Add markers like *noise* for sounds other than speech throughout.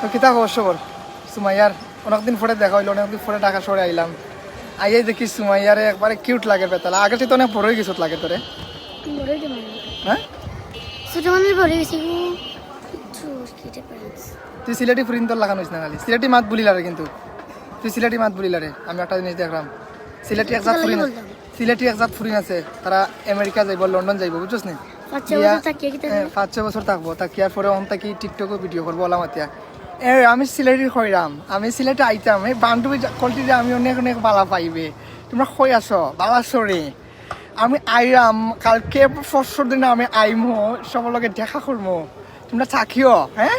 তো কিতা খবর সবর সুমাইয়ার অনেকদিন পরে দেখা হইল অনেকদিন পরে ঢাকা শহরে আইলাম আইয়াই দেখি সুমাইয়ারে একবারে কিউট লাগে বেতালা আগে তো অনেক বড়ই গেছত লাগে তোরে হ্যাঁ ছোট মানুষ বড় গেছে তুই সিলেটি ফুরিন তোর লাগানো না খালি। সিলেটি মাত বলিলারে কিন্তু। তুই সিলেটি মাত বলিলারে আমি একটা জিনিস দেখলাম সিলেটি একজাত ফুরিন। সিলেটি একজাত ফুরিন আছে। তারা আমেরিকা যাইব লন্ডন যাইব বুঝছস নি? পাঁচ কি ছয় বছর থাকব তাকিয়ার পরে অন থাকি টিকটকও ভিডিও করব ওলা মাতিয়া আমি সিলেটির খৈরাম। আমি সিলেটে আইতাম। এই বান্ধবী কলটিতে আমি অনেক অনেক বালা পাইবে। তোমরা কই আছো? বাবা সরে। আমি আইরাম। কালকে পরশুর দিনে আমি আইমো। সবার লগে দেখা করব তোমরা চাখিও হ্যাঁ?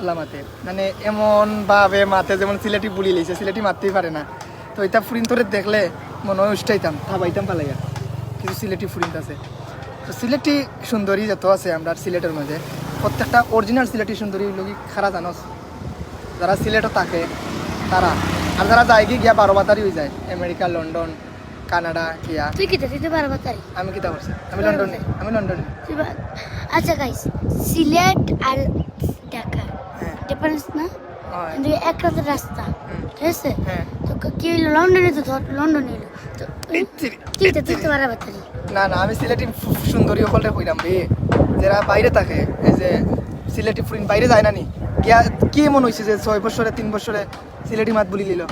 ওলা মাতে। মানে এমন ভাবে মাতে যেমন সিলেটি বুলি লইছে সিলেটি মারতেই পারে না। তো এটা ফুরিন তোরে দেখলে মনে হয় উষ্টাইতাম থাবাইতাম পালাইয়া। কিছু সিলেটি ফুরিন আছে। তো সিলেটি সুন্দরী যত আছে, আমরা সিলেটের মাঝে প্রত্যেকটা অরিজিনাল সিলেটি সুন্দরী লোক খারা জানোস। যারা সিলেটও থাকে তারা। আর যারা যায় কি গিয়া বারো বাতারি হয়ে যায় আমেরিকা লন্ডন কানাডা গিয়া। তুই কি দিতে পারবা তাই আমি কিতা করছি? আমি লন্ডনে। আমি লন্ডনে। আচ্ছা গাইস সিলেট আর ঢাকা। হ্যাঁ। ডিফারেন্স না? কিন্তু এক রাতের রাস্তা। ঠিক আছে? হ্যাঁ। তো কি হইল? লন্ডনে তো ধর লন্ডনে তো কি তুই তো তাই না না আমি সিলেটি সুন্দরী সকলে কইলাম বে যারা বাইরে থাকে এই যে সিলেটি ফ্রিন বাইরে যায় না নি? গিয়া কি এমন হয়েছে যে ছয় বছরে তিন বছরে সিলেটি মাত বলি নিল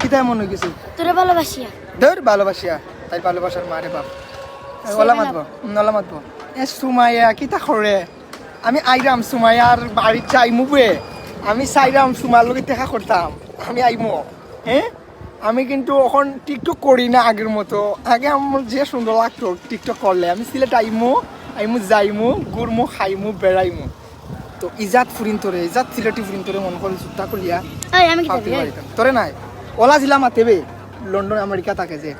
কিতা এমন হয়ে গেছে? তোরা ভালোবাসিয়া। ধর ভালোবাসিয়া তাই ভালোবাসার মারে বাপ। ওলা মাতব নলা মাতব এ সুমাইয়া কিতা করে আমি আইরাম সুমাইয়ার বাড়ির যাই মুবে। আমি চাইরাম সুমার লগে দেখা করতাম। আমি আইমো হ্যাঁ আমি কিন্তু এখন টিকটক করি না আগের মতো। আগে আমার যে সুন্দর লাগতো টিকটক করলে। আমি সিলেট আইমো আইমু যাইমু গুড়মু খাইমু বেড়াইমু। তো ইজাত ফুরিন তোরে ইজাত সিলেটি ফুরিন তোরে মন করে সুত্তা করিয়া এই আমি কি তোরে নাই। ওলা জিলা মাতেবে লন্ডন আমেরিকা থাকে যে।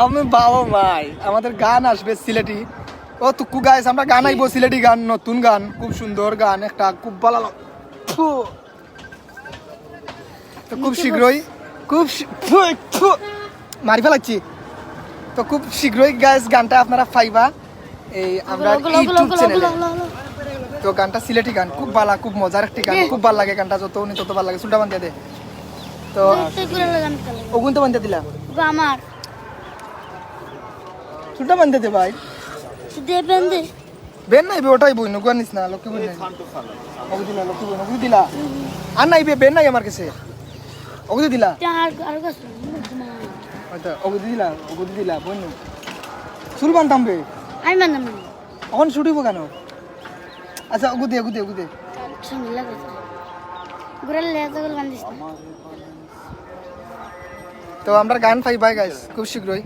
আমি *laughs* বাবা মাই আমাদের গান আসবে সিলেটি। ও তুকু গাইস আমরা গান আইবো সিলেটি গান নতুন গান খুব সুন্দর গান একটা খুব ভালো তো খুব শীঘ্রই খুব। মারি ফেলাচ্ছি। তো খুব শীঘ্রই গাইস গানটা আপনারা পাইবা। এই আমরা ইউটিউব চ্যানেলে। তো গানটা সিলেটি গান খুব ভালো খুব মজার একটি গান খুব ভালো লাগে গানটা যত উনি তত ভালো লাগে। সুলটা বান্ধিয়া দে। তো ওগুন তো বান্ধিয়া দিলা? আমার। সুলটা বান্ধিয়া দে ভাই। তুই দেবেন বেন নাই ওটাই বই নগুয়ার নিস না লক্ষ্মী বই নাই। ওগু দিলা লক্ষ্মী বই ওগু দিলা। আর নাই বে বেন নাই আমার কাছে। ওগু দিলা। আর আর গাছ আচ্ছা ওগু দিলা ওগু দিলা বই চুল বানতাম বে। আমি মানলাম না। এখন ছুটিব কেন? আচ্ছা ওগু দে ওগু দে ওগু দে। তো। আমরা গান পাই বাই গাইস খুব শীঘ্রই।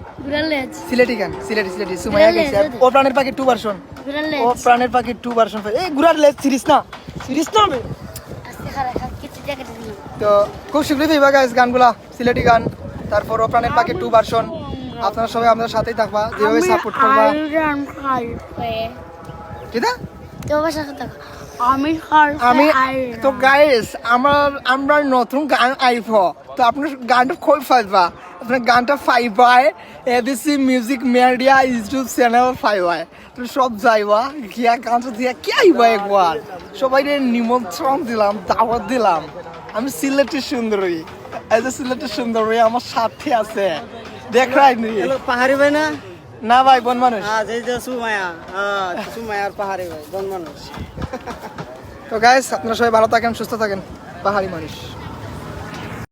সিলেটি গান সিলেটি সিলেটি সুমাইয়া গেছে। ও প্রাণের পাখি টু ভার্সন ও প্রাণের পাখি টু ভার্সন এই গুড়ার লেজ সিরিজ না সিরিজ না দিলাম তো খুব শীঘ্রই পাইবা গাইস গানগুলা সিলেটি গান। তারপর প্রাণের পাখি টু ভার্সন আপনারা সবাই আমাদের সাথেই থাকবা যেভাবে সাপোর্ট করবা। আইরন খাইবে কিনা তো? বাসা কথা আমি আমি তো গাইস আমার আমরা নতুন গান আইব। তো আপনার গানটা কই পাইবা আপনার গানটা পাইবাই ABC music media YouTube channel পাইবাই তো সব যাইবা গিয়া গানটা দিয়া কি আইবা একবার? সবাই নিমন্ত্রণ দিলাম দাওয়াত দিলাম। আমি সিলেটের সুন্দরী। এই যে সিলেটের সুন্দরী আমার সাথে আছে। দেখ নি। হ্যালো পাহাড়ি ভাই না? না ভাই বন মানুষ। আজ যে যে সুমায়া সুমায়ার পাহাড়ি ভাই বন মানুষ। তো গাইস আপনারা সবাই ভালো থাকেন সুস্থ থাকেন। পাহাড়ি মানুষ।